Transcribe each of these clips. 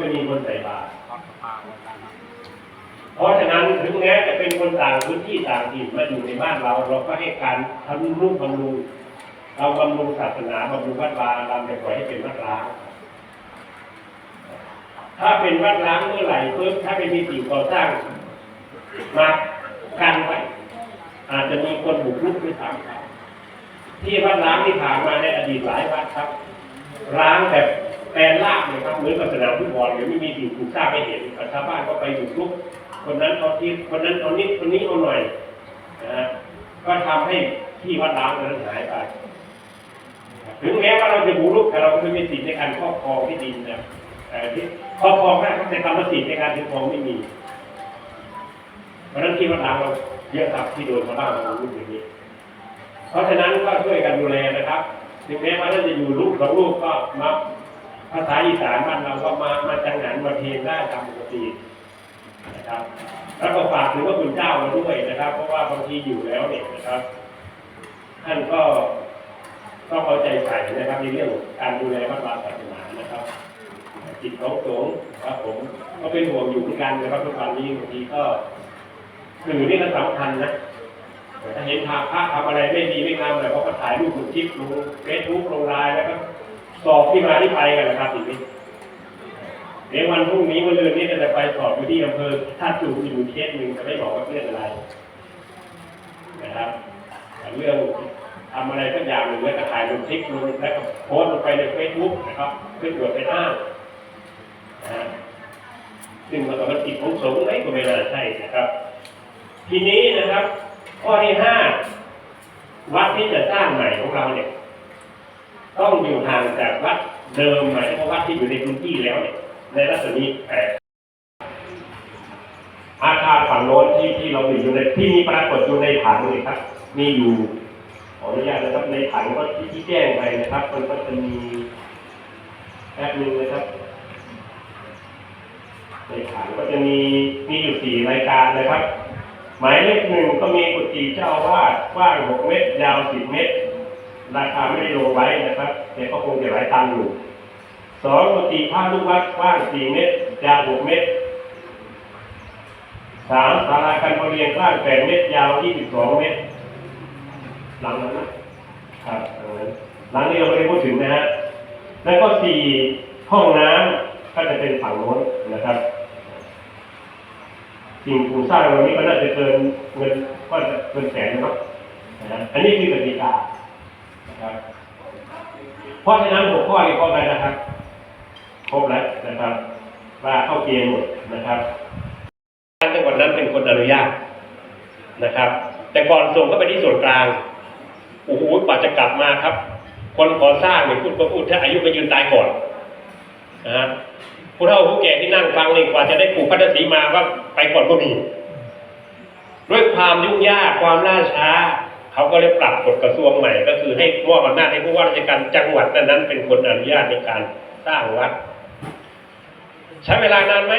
ไม่มีคนใส่บาตรเพราะฉะนั้นถึงแม้จะเป็นคนต่างพื้นที่ต่างถิ่นมาอยู่ในบ้านเรา เราก็ให้การทำรูปบำรุงเราบำรุงศาสนาบำรุงวัดวาเราจะปล่อยให้เป็นวัดร้างถ้าเป็นวัดร้างเมื่อไหร่ปุ๊บถ้าไม่มีสิ่งก่อสร้างมากันไว้อาจจะมีคนบุกรุกด้วยซ้ำที่วัดร้างที่ผ่านมาในอดีตหลายวัดครับ ร้างแบบ ลนลาบเลยครับเหมือนกับสนามฟุตบอลเลยไม่มีสิ่งปลูกสร้างให้เห็นชาวบ้านก็ไปบุกรุกคนนั้นเอาที่คนนั้นเอานิดคนนี้เอาหน่อยนะฮะก็ทำให้ที่วัดร้างนั้นหายไป ถึงแม้ว่าเราจะบุรุกแต่เราก็ไม่มีสิทธิ์ในการครอบครองที่ดินนะแต่ที่ครอบครองได้แต่กรรมสิทธิ์ในการถือครองไม่มี เพราะนั้นที่วัดร้างเราเยอะครับที่โดนชาวบ้านมาบุกอย่างนี้ เพราะฉะนั้นก็ช่วยกันดูแลนะครับ ถึงแม้ว่าท่านจะอยู่ลูกสองลูกก็มา ภาษาอีสานบ้านเราก็มามาจังหันมาเทนได้ตามปกตินะครับ แล้วก็ฝากถึงว่าคุณเจ้ามาด้วยนะครับ เพราะว่าบางทีอยู่แล้วเนี่ยนะครับท่านก็ต้องเอาใจใส่นะครับในเรื่องการดูแลวัดวาศาสนานะครับจิตของสงฆ์ครับผมก็เป็นห่วงอยู่เหมือนกันนะครับทุกวันนี้บางทีก็สื่อนี่ก็สำคัญนะถ้าเห็นพระพระทำอะไรไม่ดีไม่งามอะไรเขาก็ถ่ายรูปลงคลิปลงเฟซบุ๊กลงไลน์แล้วก็ สอบที่มาที่ไปกันนะครับทีนี้เดี๋ยววันพรุ่งนี้วันเรือนนี้จะไปสอบอยู่ที่อำเภอท่าจูอยู่เคสหนึ่งจะไม่บอกว่าเรื่องอะไร นะครับเรื่องทำอะไรสักอย่างหนึ่งแล้วก็ถ่ายลงคลิปลงแล้วก็โพสต์ลงไปในเฟซบุ๊กนะครับเพื่อตรวจเป็นอ้างนะฮะซึ่งมันก็เป็นกิจของสงฆ์ไหมก็ไม่น่าใช่นะครับ ทีนี้นะครับ ข้อที่ห้าวัดที่จะสร้างใหม่ของเราเนี่ย ต้องอยู่ห่างจากวัดเดิมหมายถึงว่าวัดที่อยู่ในพื้นที่แล้วเนี่ยในรัศมีแปดอาคารฝั่งโน้นที่ที่เราอยู่ในที่มีปรากฏอยู่ในผังเลยครับ มีอยู่ขออนุญาตนะครับในผังก็ที่ที่แจ้งไปนะครับ มันก็จะมีแป๊บนึงนะครับ ในผังก็จะมีมีอยู่สี่รายการนะครับ หมายเลขหนึ่งก็มีกุฏิเจ้าอาวาดกว้างหกเมตร ยาวสิบเมตร ราคาไม่ได้ลงไว้นะครับ แต่ก็คงจะหลายตังค์อยู่สองกุฏิพระลูกวัดกว้างสี่เมตรยาวหกเมตรสามศาลาการประเรียนกว้างแปดเมตรยาวยี่สิบสองเมตร หลังนั้นนะครับหลังนี้เราไม่ได้พูดถึงนะฮะแล้วก็สี่ห้องน้ำก็จะเป็นฝั่งโน้นนะครับสิ่งปลูกสร้างเรานี้ก็น่าจะเกินเงินก็จะเกินแสนนะครับอันนี้คือกติกา ครับเพราะฉะนั้นหัวข้อนี้ข้อใดนะครับ ครบแล้วนะครับ ว่าเข้าเกณฑ์หมดนะครับจังหวัดนั้นเป็นคนอนุญาตนะครับ แต่ก่อนส่งก็ไปที่ส่วนกลางโอ้โหกว่าจะกลับมาครับ คนก่อสร้างเนี่ยพูดก็พูดถ้าอายุไปยืนตายก่อนนะฮะผู้เฒ่าผู้แก่ที่นั่งฟังนี่กว่าจะได้ปลูกพันธสีมาว่าไปก่อนก็มีด้วยความยุ่งยากความล่าช้า เขาก็เลยปรับกฎกระทรวงใหม่ ก็คือให้มอบอำนาจให้ผู้ว่าราชการจังหวัดนั้นๆเป็นคนอนุญาตในการสร้างวัด ใช้เวลานานไหม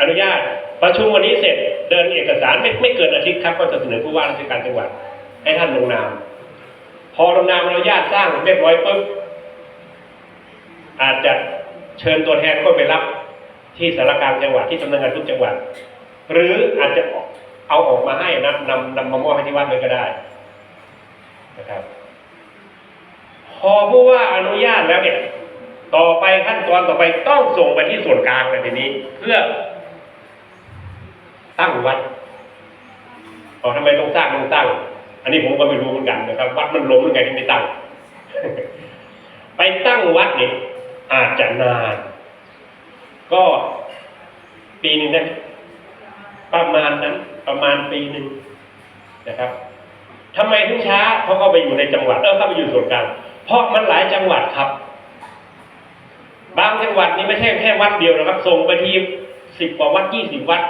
อนุญาตประชุมวันนี้เสร็จเดินเอกสารไม่ไม่เกินอาทิตย์ครับก็จะเสนอผู้ว่าราชการจังหวัด ให้ท่านลงนาม พอลงนามอนุญาตสร้างเรียบร้อยปุ๊บอาจจะเชิญตัวแทนก็ไปรับที่สารการจังหวัดที่สำนักงานทุกจังหวัด หรืออาจจะเอาออกมาให้นะนำนำมามอบให้ที่วัดเลยก็ได้ นะครับ พอผู้ว่าอนุญาตแล้วเนี่ย ต่อไปขั้นตอนต่อไปต้องส่งไปที่ส่วนกลางเลยทีนี้ เพื่อ ตั้งวัดเอาทำไมต้องสร้างต้องตั้ง อันนี้ผมก็ไม่รู้เหมือนกันนะครับ วัดมันล้มยังไงที่ไม่ตั้ง ไปตั้งวัดเนี่ยอาจจะนาน ก็ปีหนึ่งได้ประมาณนั้นประมาณปีหนึ่งนะครับ ทำไมถึงช้าเพราะเขาไปอยู่ในจังหวัดเออเขาไปอยู่ส่วนกลางเพราะมันหลายจังหวัดครับ บางจังหวัดนี่ไม่ใช่แค่วัดเดียวนะครับส่งไปทีสิบกว่าวัดยี่สิบวัด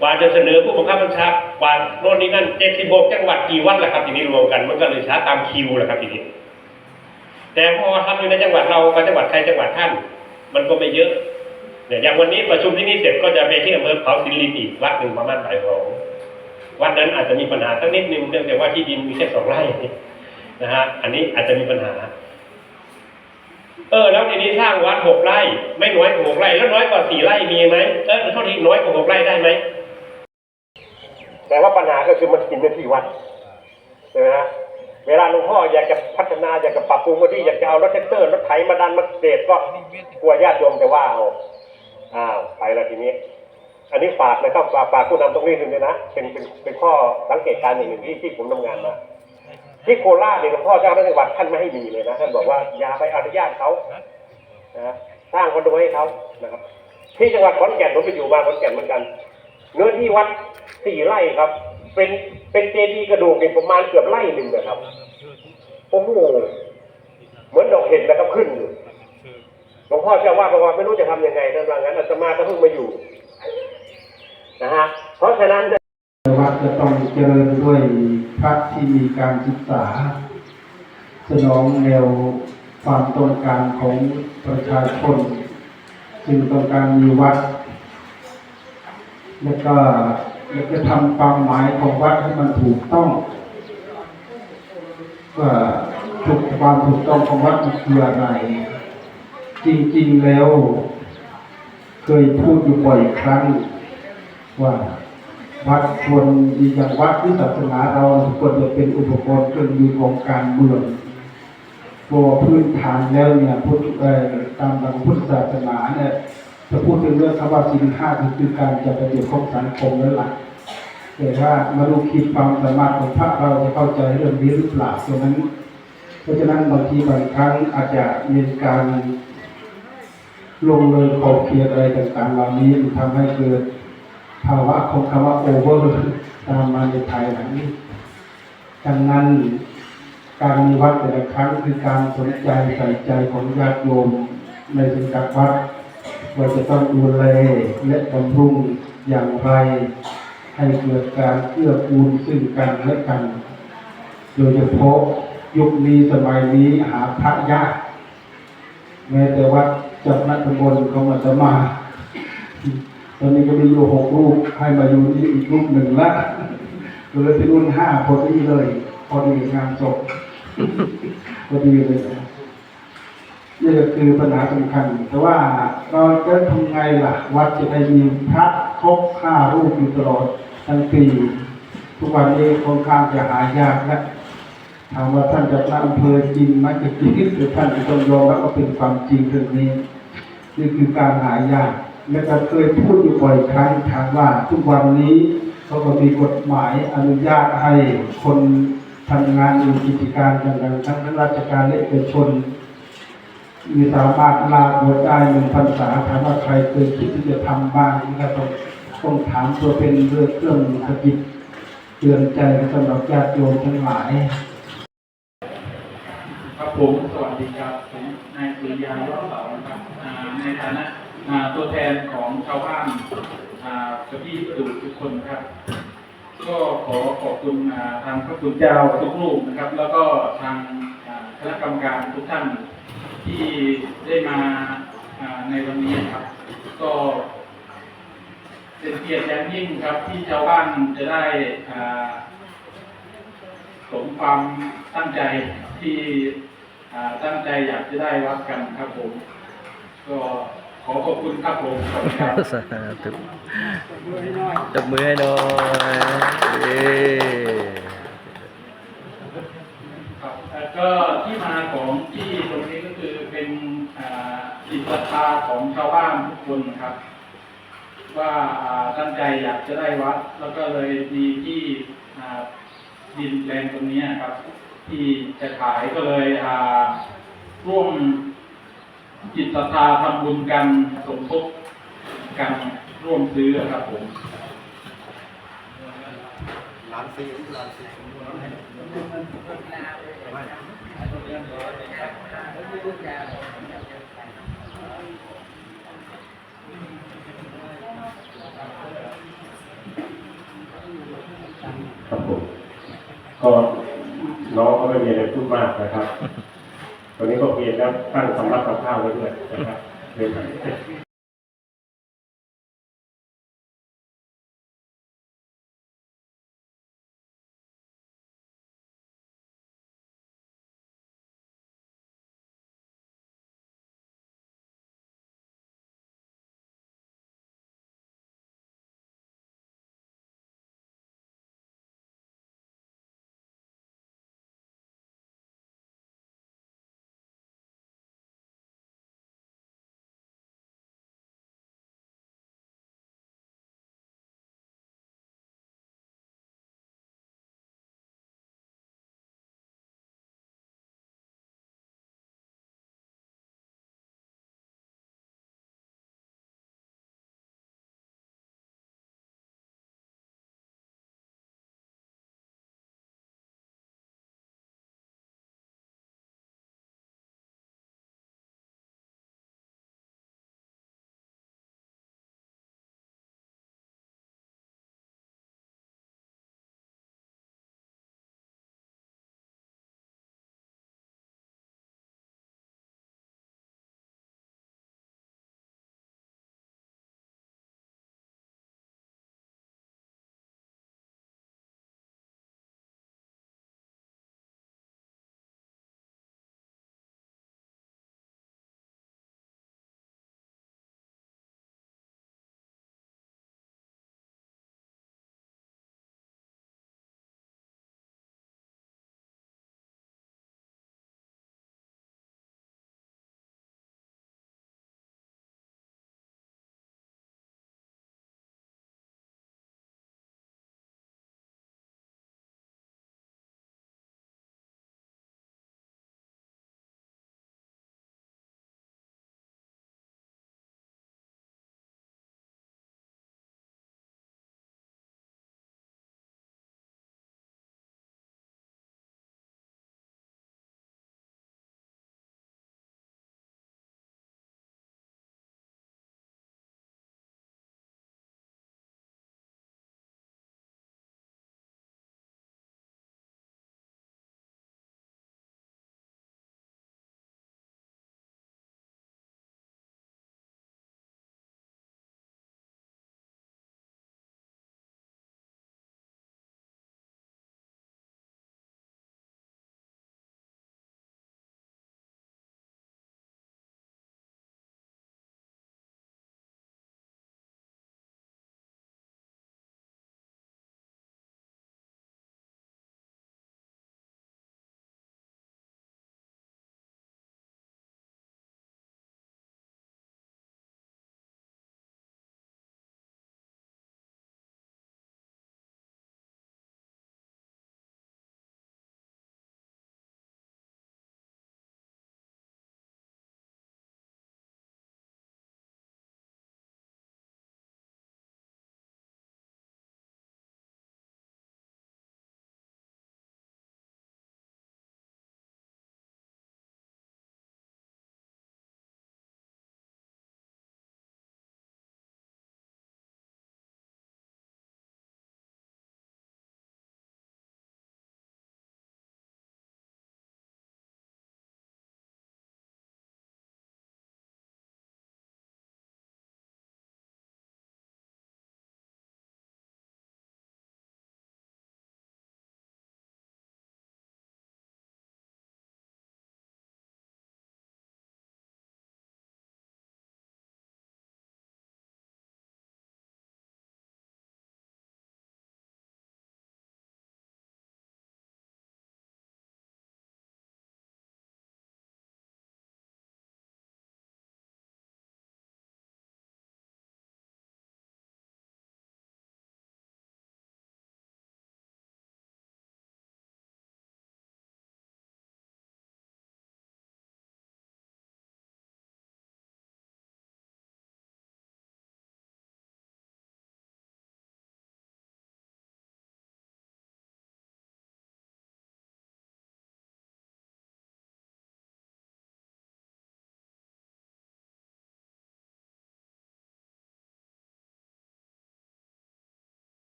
กว่าจะเสนอผู้บังคับบัญชากว่าโน่นนี่นั่นเจ็ดสิบหกจังหวัดกี่วัดล่ะครับทีนี้รวมกันมันก็เลยช้าตามคิวแหละครับทีนี้แต่พอทำอยู่ในจังหวัดเราไปจังหวัดใครจังหวัดท่าน มันก็ไม่เยอะเนี่ยอย่างวันนี้ประชุมที่นี่เสร็จก็จะไปที่อำเภอเขาสิรินอีกวัดหนึ่งประมาณบ่ายสอง วัดนั้นอาจจะมีปัญหาสักนิดนึงเนื่องจากว่าที่ดินมีแค่สองไร่นะฮะอันนี้อาจจะมีปัญหา เออ แล้วทีนี้สร้างวัดหกไร่ ไม่น้อยกว่าหกไร่ แล้วน้อยกว่าสี่ไร่มีไหมเออโทษที่น้อยกว่าหกไร่ได้ไหมแต่ว่าปัญหาก็คือมันกินเนื้อที่วัดใช่ไหมฮะเวลาหลวงพ่ออยากจะพัฒนาอยากจะปรับปรุงพื้นที่อยากจะเอารถแท็กเตอร์รถไถมาดันมาเดดก็กลัวญาติโยมจะว่าเอาอ้าวไปแล้วทีนี้ อันนี้ฝากนะครับฝากฝากผู้นำตรงนี้หนึ่งเลยนะเป็นเป็นเป็นข้อสังเกตการณ์อย่างหนึ่งที่ที่ผมทำงานมาที่โคราชเนี่ยหลวงพ่อเจ้าคณะจังหวัดท่านไม่ให้มีเลยนะท่านบอกว่าอย่าไปอนุญาตเขานะสร้างคอนโดให้เขานะครับ ที่จังหวัดขอนแก่นผมไปอยู่มาขอนแก่นเหมือนกัน เนื้อที่วัดสี่ไร่ครับ เป็นเป็นเจดีย์กระดูกเนี่ยประมาณเกือบไร่หนึ่งนะครับโอ้โหเหมือนดอกเห็ดนะครับขึ้นอยู่หลวงพ่อเจ้าว่าบอกว่าไม่รู้จะทำยังไงท่นว่างั้นอาตมาก็เพิ่งมาอยู่นะฮะเพราะฉะนั้น วัดจะ ต้องเจริญด้วยพระที่มีการศึกษา สนองแนวความต้องการของประชาชน จึงต้องการมีวัด แล้วก็แล้วก็ทำความหมายของวัดให้มันถูกต้องว่าถูกความถูกต้องของวัดคืออะไร จริงๆแล้ว เคยพูดอยู่บ่อยครั้งว่า วัดควรมีอย่างวัดที่ศาสนาเราควรจะเป็นอุปกรณ์เครื่องมือของการเมืองเพราะว่าพื้นฐานแล้วเนี่ยพุทธเอ่อตามหลักพุทธศาสนาเนี่ยจะพูดถึงเรื่องคำว่าศีลห้าคือการจัดระเบียบของสังคมนั่นแหละแต่ว่ามาดูคิดความสามารถของพระเราจะเข้าใจเรื่องนี้หรือเปล่าฉะนั้น เพราะฉะนั้นบางทีบางครั้งอาจจะมีการลงเลยขอบเขตอะไรต่างๆเหล่านี้มันทำให้เกิด ภาวะของคำว่าโอเวอร์ตามมาในภายหลังดังนั้นการมีวัดแต่ละครั้งคือการสนใจใส่ใจของญาติโยมในสังกัดวัดว่าจะต้องดูแลและบำรุงอย่างไร ให้เกิดการเอื้อกูลซึ่งกันและกัน โดยเฉพาะยุคนี้สมัยนี้หาพระยากแม้แต่วัดจับนักตำบลเขามาจะมา ตอนนี้ก็มีอยู่หกรูปให้มาอยู่นี่อีกรูปหนึ่งละก็เลยเป็นรุ่นห้าพอดีเลย พอดีงานศพพอดีเลยนะนี่ก็คือปัญหาสำคัญ แต่ว่าเราจะทำไงล่ะ วัดจะได้มีพระครบห้ารูปอยู่ตลอดทั้งปีทุกวันนี้ค่อนข้างจะหายากนะถามว่าท่านจะตั้งอำเภอจริงไหมจะจริงหรือท่านจะต้องยอมรับว่าเป็นความจริงเรื่องนี้นี่คือการหายาก และก็เคยพูดอยู่บ่อยครั้งถามว่าทุกวันนี้เขาก็มีกฎหมายอนุญาตให้คนทำงานอยู่กิจการต่างๆทั้งราชการและเอกชน มีสามารถลาบวชได้หนึ่งพรรษาถามว่าใครเคยคิดที่จะทำบ้างนี่ก็ต้องต้องถามตัวเป็นเรื่องเครื่องสกิจเตือนใจสำหรับญาติโยมทั้งหลายครับผมสวัสดีครับผมนายสุริยาล้อเสานะครับอ่าในฐานะ ตัวแทนของชาวบ้านอ่ากับพี่ประดูทุกคนครับ ก็ขอขอบคุณทางพระคุณเจ้าทุกรูปนะครับ แล้วก็ทางคณะกรรมการทุกท่านที่ได้มาในวันนี้ครับ ก็เป็นเกียรติอย่างยิ่งครับที่ชาวบ้านจะได้สมความตั้งใจที่ตั้งใจอยากจะได้วัดกันครับผม ก็ ขอขอบคุณครับผมขอบคุณครับสาธุจับมือให้หน่อยเย้ครับแล้วก็ที่มาของที่ตรงนี้ก็คือเป็นอ่าจิตศรัทธาของชาวบ้านทุกคนครับว่าอ่าตั้งใจอยากจะได้วัด แล้วก็เลยมีที่ดินแปลงตรงนี้ครับ ที่จะขายก็เลยร่วม จิตศรัทธาทำบุญกันสมทบกันร่วมซื้อครับผมครับผมก็น้องก็ไม่มีอะไรพูดมากนะครับ ตอนนี้ก็เพียงแล้วตั้งสำรับกับข้าวไว้ด้วยนะครับเรียนไป